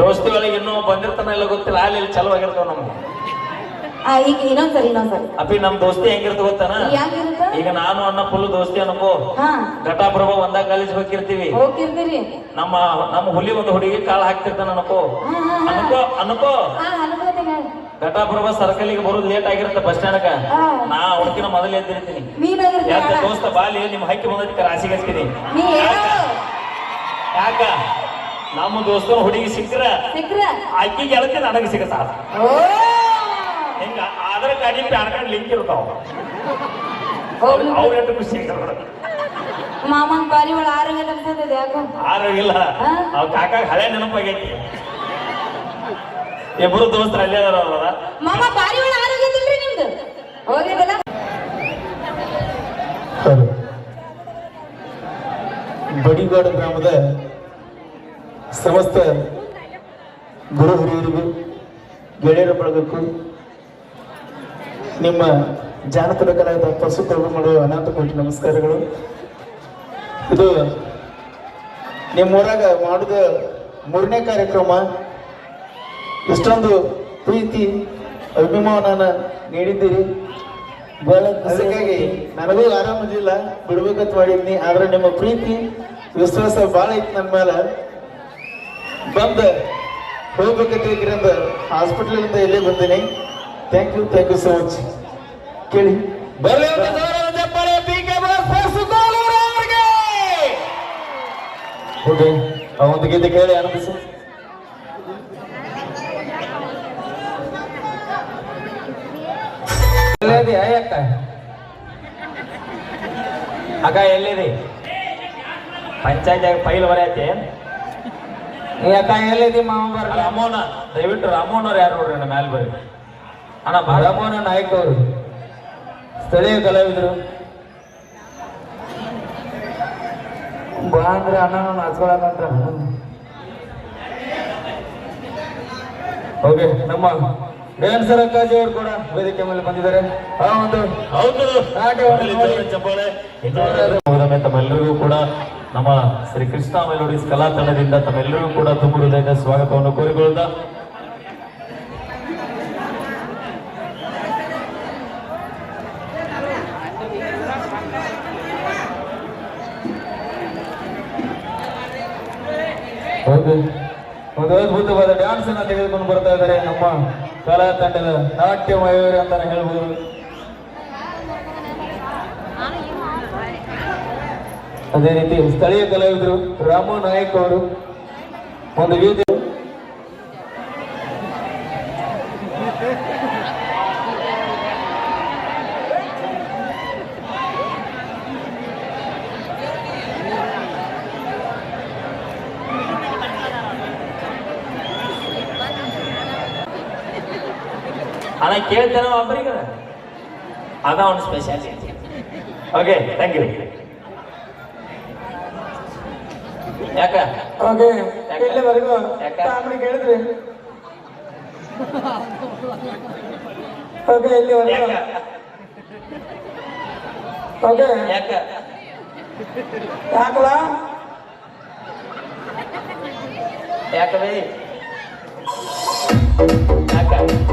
ದೋಸ್ತಿ ಒಳಗೆ ಇನ್ನೂ ಬಂದಿರ್ತಾನ ಇಲ್ಲ ಗೊತ್ತಿಲ್ಲ. ಅಲ್ಲಿ ಇಲ್ಲಿ ಚಲೋ ಆಗಿರ್ತಾವ ನಮ್ಗೆ. ಆ, ಈಗ ಇನ್ನೊಂದ್ಸರಿ ಇನ್ನೊಂದ್ಸರಿ. ಅಪ್ಪಿ ನಮ್ ದೋಸ್ತಿ ಹೆಂಗಿರ್ತ ಗೊತ್ತಾನ? ಯಾಕಿರುತ್ತ ಈಗ ನಾನು ಅನ್ನ ಫುಲ್ ದೋಸ್ತಿ ಅನ್ಕೋ. ಹಾ. ಘಟಾಪ್ರಭ ಒಂದಾಗ ಕಾಲೇಜ್ ಹೋಗಿರ್ತೀವಿ. ಹೋಗಿರ್ತೀರಿ? ನಮ್ಮ ನಮ್ಮ ಹುಲಿ ಒಂದು ಹುಡುಗಿ ಕಾಳ ಹಾಕ್ತಿರ್ತಾನ ಅನ್ಕೋ. ಹಾ, ಹಾ, ಹಾ. ಅನ್ಕೋ ಅನ್ಕೋ. ಹಾ ಅನ್ಕೋತೀನಿ ಘಟಾಪ್ರಭ ಸರ್ಕಲ್ಗೆ ಬರೋದು ಲೇಟ್ ಆಗಿರುತ್ತೆ ಬಸ್ ಸ್ಟ್ಯಾಂಡ್ ಹಾ. ನಾ ಹುಡುಕಿನ ಮೊದಲು ಎದ್ದಿರ್ತೀನಿ. ಯಾಕ ದೋಸ್ತ ಬಾಲಿ ನಿಮ್ ಹಕ್ಕಿ ಬಂದದಕ್ಕೆ ರಾಸಿ ನೀ ಯಾಕ? ನಮ್ಮ ದೋಸ್ತನ ಹುಡುಗಿ ಸಿಕ್ಕ್ರ ಆಕಿ ಗೆಳತಿ ನನಗೆ ಸಿಗತ್ತ ಹಿಂಗ ಆಧಾರ್ ಕಡಿಮೆ ಪ್ಯಾನ್ ಕಾರ್ಡ್ ಲಿಂಕ್ ಇರ್ತಾವ. ಅವ್ರ ಆಗ್ತಾರ ಮಾಮನ್ ಬಾರಿ ಒಳ ಆರೋಗ್ಯ ಯಾಕೋ? ಹಾ? ಅವ್ ಕಾಕ ಹಳೆ ನೆನಪಾಗೈತಿ. ಇಬ್ಬರು ದೋಸ್ತರು ಅಲ್ಲೇ ಅದಾರ ಮಾಮ ಬಾರಿ ಒಳ ಆರೋಗ್ಯ ಇಲ್ರಿ ನಿಮ್ದು? ಹೋಗಿದಲ್ಲ ಬಡಿಗಾಡ ಗ್ರಾಮದ ಸಮಸ್ತ ಗುರು ಹಿರಿಯರಿಗೂ ಗೆಳೆಯರ ಬಳಗಕ್ಕೂ, ನಿಮ್ಮ ಜಾನಪದ ಕಲಾವಿದ ಪಶು ಪ್ರಭು ಮಾಡುವ ಅನಂತ ಕೋಟಿ ನಮಸ್ಕಾರಗಳು. ಇದು ನಿಮ್ಮೂರಾಗ ಮಾಡಿದ ಮೂರನೇ ಕಾರ್ಯಕ್ರಮ. ಇಷ್ಟೊಂದು ಪ್ರೀತಿ ಅಭಿಮಾನ ನೀಡಿದ್ದೀರಿ. ಅದಕ್ಕಾಗಿ ನನಗೂ ಆರಾಮದಿಲ್ಲ, ಬಿಡ್ಬೇಕಂತ ಮಾಡಿದ್ನಿ ಆದ್ರೆ ನಿಮ್ಮ ಪ್ರೀತಿ, ವಿಶ್ವಾಸ ಭಾಳ ಇತ್ತು ನನ್ನ ಮೇಲೆ ಬಂದ ಹೋಗ್ಬೇಕಂತ ಹಾಸ್ಪಿಟಲಿಂದ ಇಲ್ಲೇ ಬಂದೇನೆ. Thank you thank you so much ಕೇಳಿ. ಬರ್ಲಿ ಒಂದು ಗೀತೆ ಕೇಳಿ ಆನಂದಿಸು ಎಲ್ಲಿದಿ ಅಯ್ಯಕ್ಕ ಅಕ್ಕ? ಎಲ್ಲಿದೆ? ಪಂಚಾಯತ್ ಫೈಲ್ ಬರೆಯತ್ತೆ ಯಾಕ ಎಲ್ಲಿದಿ ಮಾವ ಬರ್ಲ ರಾಮೋನ ದಯವಿಟ್ಟು ರಾಮೋನ್ ಅವ್ರು ಯಾರು ನೋಡ್ರಿ ನಮ್ಮ ಮ್ಯಾಲ ಬರ್ರಿ. ಅಣ್ಣ ರಾಮೋಹನ ನಾಯ್ಕ ಅವರು ಸ್ಥಳೀಯ ಕಲಾವಿದರು. ಬಾ ಅಂದ್ರೆ ಅಣ್ಣ ಹಚ್ಕೊಳಕಂತ ಓಕೆ ನಮ್ಮ ಡ್ಯಾನ್ಸರ್ ಅಕ್ಕಾಜಿ ಅವರು ಕೂಡ ವೇದಿಕೆ ಮೇಲೆ ಬಂದಿದ್ದಾರೆ. ಆ ಒಂದು ಹೌದು. ನಾಟ್ಯವನ್ನು ತಮ್ಮೆಲ್ಲರಿಗೂ ಕೂಡ ನಮ್ಮ ಶ್ರೀ ಕೃಷ್ಣ ಮೆಲೋಡಿಸ್ ಕಲಾ ತಂಡದಿಂದ ತಮ್ಮೆಲ್ಲರಿಗೂ ಕೂಡ ತುಂಬ ಹೃದಯದ ಸ್ವಾಗತವನ್ನು ಕೋರಿಕೊಳ್ಳುತ್ತಾ. ಒಂದು ಅದ್ಭುತವಾದ ಡ್ಯಾನ್ಸ್ ಅನ್ನ ತೆಗೆದುಕೊಂಡು ಬರ್ತಾ ಇದ್ದಾರೆ ನಮ್ಮ ಕಲಾ ತಂಡದ ನಾಟ್ಯ ಮಯೂರಿ ಅಂತಾನೆ ಹೇಳ್ಬೋದು. ಅದೇ ರೀತಿ ಸ್ಥಳೀಯ ಕಲಾವಿದರು ರಾಮು ನಾಯಕ್ ಅವರು ಒಂದು ವೇದಿಕೆ ಅಣ್ಣ, ಕೇಳ್ತೇನೆ ಒಬ್ಬರಿಗೆ. ಅದ ಒಂದು ಸ್ಪೆಷಾಲಿಟಿ ಓಕೆ ಥ್ಯಾಂಕ್ ಯು ಯಾಕ? ಓಕೆ ಯಾಕೆ? ಇಲ್ಲಿವರೆಗೂ? ಕಾಮಿಡಿ ಕೇಳಿದ್ರಿ? ಓಕೆ ಇಲ್ಲಿವರೆಗೂ. ಓಕೆ ಯಾಕ? ಯಾಕಲ್ಲ? ಯಾಕ ಬೈ? ಯಾಕ?